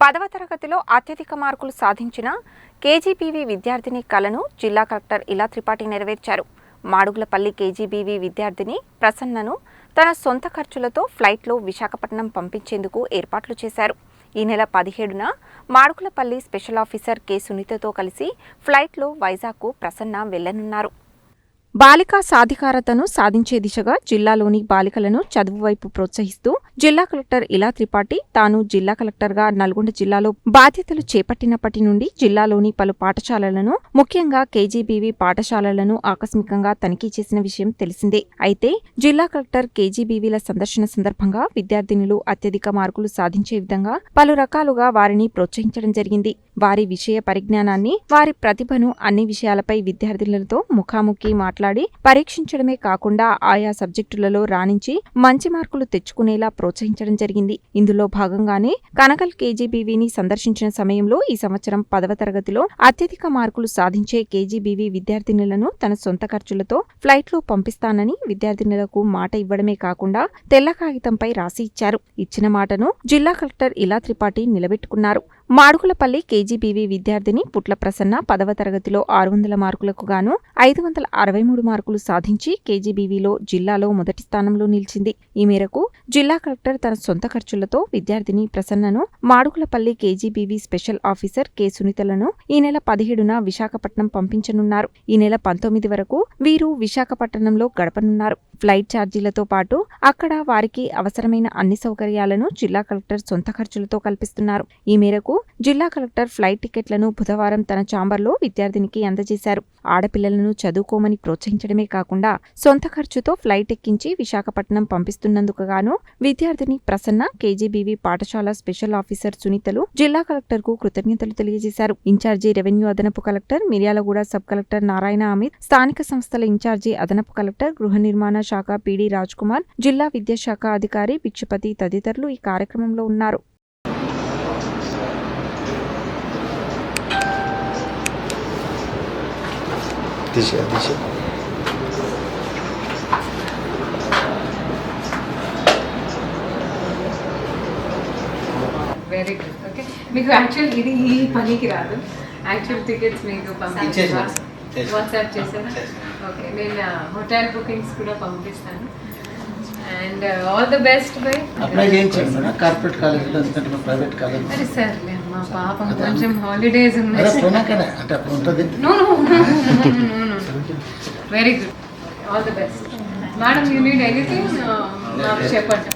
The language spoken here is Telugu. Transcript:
పదవ తరగతిలో అత్యధిక మార్కులు సాధించిన కేజీబీవీ విద్యార్థిని కలను జిల్లా కలెక్టర్ ఇలా త్రిపాఠి నెరవేర్చారు. మాడుగులపల్లి కేజీబీవీ విద్యార్థిని ప్రసన్నను తన సొంత ఖర్చులతో ఫ్లైట్లో విశాఖపట్నం పంపించేందుకు ఏర్పాట్లు చేశారు. ఈ నెల పదిహేడున మాడుగులపల్లి స్పెషల్ ఆఫీసర్ కె సునీతతో కలిసి ఫ్లైట్లో వైజాగ్కు ప్రసన్న వెళ్ళనున్నారు బాలికా సాధికారతను సాధించే దిశగా జిల్లాలోని బాలికలను చదువు వైపు ప్రోత్సహిస్తూ జిల్లా కలెక్టర్ ఇలా త్రిపాఠి తాను జిల్లా కలెక్టర్గా నల్గొండ జిల్లాలో బాధ్యతలు చేపట్టినప్పటి నుండి జిల్లాలోని పలు పాఠశాలలను ముఖ్యంగా కేజీబీవీ పాఠశాలలను ఆకస్మికంగా తనిఖీ చేసిన విషయం తెలిసిందే. అయితే జిల్లా కలెక్టర్ కేజీబీవీల సందర్శన సందర్భంగా విద్యార్థినులు అత్యధిక మార్కులు సాధించే విధంగా పలు రకాలుగా వారిని ప్రోత్సహించడం జరిగింది. వారి విషయ పరిజ్ఞానాన్ని వారి ప్రతిభను అన్ని విషయాలపై విద్యార్థినులతో ముఖాముఖి మాట్లాడి పరీక్షించడమే కాకుండా ఆయా సబ్జెక్టులలో రాణించి మంచి మార్కులు తెచ్చుకునేలా ప్రోత్సహించడం జరిగింది. ఇందులో భాగంగానే కనకల్ కేజీబీవీని సందర్శించిన సమయంలో ఈ సంవత్సరం పదవ తరగతిలో అత్యధిక మార్కులు సాధించే కేజీబీవీ విద్యార్థినులను తన సొంత ఖర్చులతో ఫ్లైట్లో పంపిస్తానని విద్యార్థినులకు మాట ఇవ్వడమే కాకుండా తెల్ల కాగితంపై రాసి ఇచ్చారు. ఇచ్చిన మాటను జిల్లా కలెక్టర్ ఇలా త్రిపాఠి నిలబెట్టుకున్నారు. మాడుగులపల్లి కేజీబీవీ విద్యార్థిని పుట్ల ప్రసన్న పదవ తరగతిలో ఆరు వందల మార్కులకు గాను ఐదు వందల అరవై మూడు మార్కులు సాధించి కేజీబీవీలో జిల్లాలో మొదటి స్థానంలో నిలిచింది. ఈ మేరకు జిల్లా కలెక్టర్ తన సొంత ఖర్చులతో విద్యార్థిని ప్రసన్నను Madugulapalli KGBV special officer K. సునీతలను ఈ నెల పదిహేడున విశాఖపట్నం పంపించనున్నారు. ఈ నెల పంతొమ్మిది వరకు వీరు విశాఖపట్నంలో గడపనున్నారు. ఫ్లైట్ ఛార్జీలతో పాటు అక్కడ వారికి అవసరమైన అన్ని సౌకర్యాలను జిల్లా కలెక్టర్ సొంత ఖర్చులతో కల్పిస్తున్నారు. ఈ మేరకు జిల్లా కలెక్టర్ ఫ్లైట్ టికెట్లను బుధవారం తన ఛాంబర్లో విద్యార్థినికి అందజేశారు. ఆడపిల్లలను చదువుకోమని ప్రోత్సహించడమే కాకుండా సొంత ఖర్చుతో ఫ్లైట్ ఎక్కించి విశాఖపట్నం పంపిస్తున్నందుకు గాను విద్యార్థిని ప్రసన్న కేజీబీవి పాఠశాల స్పెషల్ ఆఫీసర్ సునీతలు జిల్లా కలెక్టర్కు కృతజ్ఞతలు తెలియజేశారు. ఇన్ఛార్జి రెవెన్యూ అదనపు collector Miryalaguda sub collector Narayana Amit స్థానిక సంస్థల ఇన్ఛార్జి అదనపు కలెక్టర్ గృహ నిర్మాణ శాఖ పీడీ కుమార్ జిల్లా విద్యాశాఖ అధికారి భిక్షపతి తదితరులు ఈ కార్యక్రమంలో ఉన్నారు. Disha Disha very good okay మీకు యాక్చువల్ ఇది ఈ పనికి రాదు యాక్చువల్ టికెట్స్ మీకు. చేసాను. వాట్సాప్ చేశారా చేసాను. ఓకే నేను హోటల్ బుకింగ్స్ కూడా పంపిస్తాను. And all the best bye apply చేయించండి కార్పొరేట్ కాలేజీలో ఎందుకంటే ప్రైవేట్ కాలేజ్ అరే సార్. మా పాపం కొంచెం హాలిడేస్ ఉన్నాయి. అంటే అప్పుడు ఉంటుంది. No no no very good all the best madam you need anything మాకు చెప్పండి.